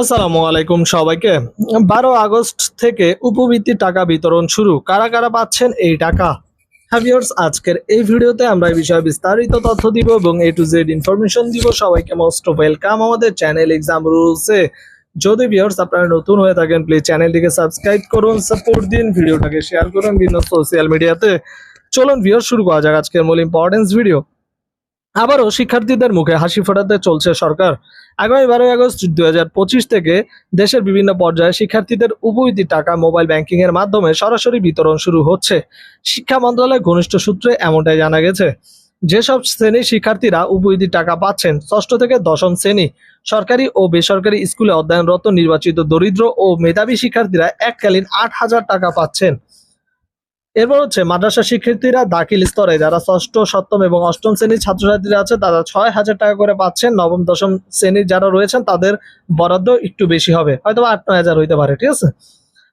আসসালামু আলাইকুম সবাইকে। বারো আগস্ট থেকে উপবৃত্তি টাকা বিতরণ শুরু। কারা কারা পাচ্ছেন এই টাকা? হ্যাভিয়ার্স আজকের এই ভিডিওতে আমরা এই বিষয়ে বিস্তারিত তথ্য দিব এবং এ টু জেড ইনফরমেশন দিব। সবাইকে মোস্ট ওয়েলকাম আমাদের চ্যানেল এক্সাম রুলসে যদি ভিউয়ার্স আপনারা নতুন হয়ে থাকেন প্লিজ চ্যানেলটিকে সাবস্ক্রাইব করুন সাপোর্ট দিন, ভিডিওটাকে শেয়ার করুন বিভিন্ন সোশ্যাল মিডিয়াতে চলুন ভিউয়ার্স শুরু করা যাক আজকের মূল ইম্পর্টেন্স ভিডিও আবারও শিক্ষার্থীদের মুখে হাসি ফোটাতে চলছে সরকার। আগামী বারোই আগস্ট দুই হাজার পঁচিশ থেকে দেশের বিভিন্ন পর্যায়ে শিক্ষার্থীদের উপবৃত্তি টাকা মোবাইল ব্যাংকিং এর মাধ্যমে সরাসরি বিতরণ শুরু হচ্ছে। শিক্ষা মন্ত্রণালয়ের ঘনিষ্ঠ সূত্রে এমনটাই জানা গেছে। যেসব শ্রেণির শিক্ষার্থীরা উপবৃত্তি টাকা পাচ্ছেন, ষষ্ঠ থেকে দশম শ্রেণি, সরকারি ও বেসরকারি স্কুলে অধ্যয়নরত নির্বাচিত দরিদ্র ও মেধাবী শিক্ষার্থীরা এককালীন আট হাজার টাকা পাচ্ছেন। এরপর হচ্ছে মাদ্রাসা শিক্ষার্থীরা দাখিল স্তরে যারা ষষ্ঠ, সপ্তম এবং অষ্টম শ্রেণির ছাত্রছাত্রীরা আছে, তারা ছয় হাজার টাকা করে পাচ্ছেন। নবম, দশম শ্রেণির যারা রয়েছেন, তাদের বরাদ্দ একটু বেশি হবে। হয়তো আট, নয় হাজার হইতে পারে, ঠিক আছে?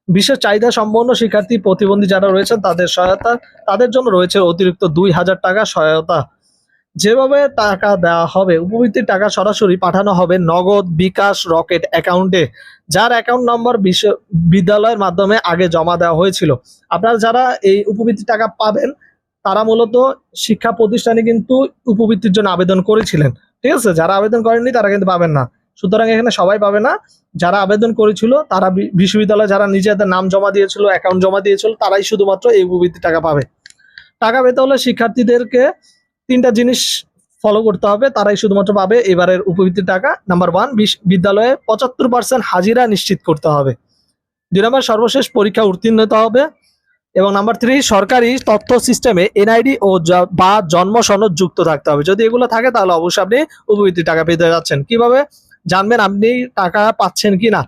বিশেষ চাহিদা সম্পন্ন শিক্ষার্থী, প্রতিবন্ধী যারা রয়েছেন, তাদের সহায়তা, তাদের জন্য রয়েছে অতিরিক্ত দুই হাজার টাকা সহায়তা। যেভাবে টাকা দেওয়া হবে, উপবৃত্তির টাকা সরাসরি পাঠানো হবে নগদ বিকাশ রকেট অ্যাকাউন্টে, যার অ্যাকাউন্ট নম্বর বিদ্যালয়ের মাধ্যমে আগে জমা দেওয়া হয়েছিল। আপনারা যারা এই উপবৃত্তির টাকা পাবেন, তারা মূলত শিক্ষা প্রতিষ্ঠানে কিন্তু উপবৃত্তির জন্য আবেদন করেছিলেন। ঠিক আছে? যারা আবেদন করেননি, তারা কিন্তু পাবেন না। সুতরাং এখানে সবাই পাবে না। যারা আবেদন করেছিল, তারা বিশ্ববিদ্যালয়ে যারা নিজেদের নাম জমা দিয়েছিল, অ্যাকাউন্ট জমা দিয়েছিল, তারাই শুধুমাত্র এই উপবৃত্তি টাকা পাবে। টাকা পেতে হলে শিক্ষার্থীদেরকে তিনটা জিনিস ফলো করতে হবে, তারাই শুধুমাত্র পাবে। এবারের উপবৃত্তির টাকা নাম্বার ওয়ান বিদ্যালয়ে পঁচাত্তর পার্সেন্ট হাজিরা নিশ্চিত করতে হবে। দুই নম্বর, সর্বশেষ পরীক্ষা উত্তীর্ণ হতে হবে। এবং নাম্বার থ্রি সরকারি তথ্য সিস্টেমে এনআইডি ও বা জন্ম সনদ যুক্ত থাকতে হবে। যদি এগুলো থাকে, তাহলে অবশ্যই আপনি উপবৃত্তি টাকা পেতে যাচ্ছেন। কীভাবে? জানবেন আপনি টাকা পাচ্ছেন কিনা।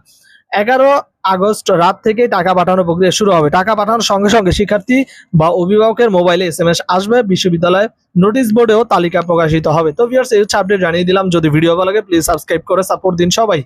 এগারো আগস্ট রাত থেকে টাকা পাঠানোর প্রক্রিয়া শুরু হবে। টাকা পাঠানোর সঙ্গে সঙ্গে শিক্ষার্থী বা অভিভাবকের মোবাইলে এস এম এস আসবে। বিশ্ববিদ্যালয়ে নোটিশ বোর্ডেও তালিকা প্রকাশিত হবে। তো ভিউয়ার্স এই হচ্ছে আপডেট জানিয়ে দিলাম। যদি ভিডিও ভালো লাগে প্লিজ সাবস্ক্রাইব করে সাপোর্ট দিন সবাই।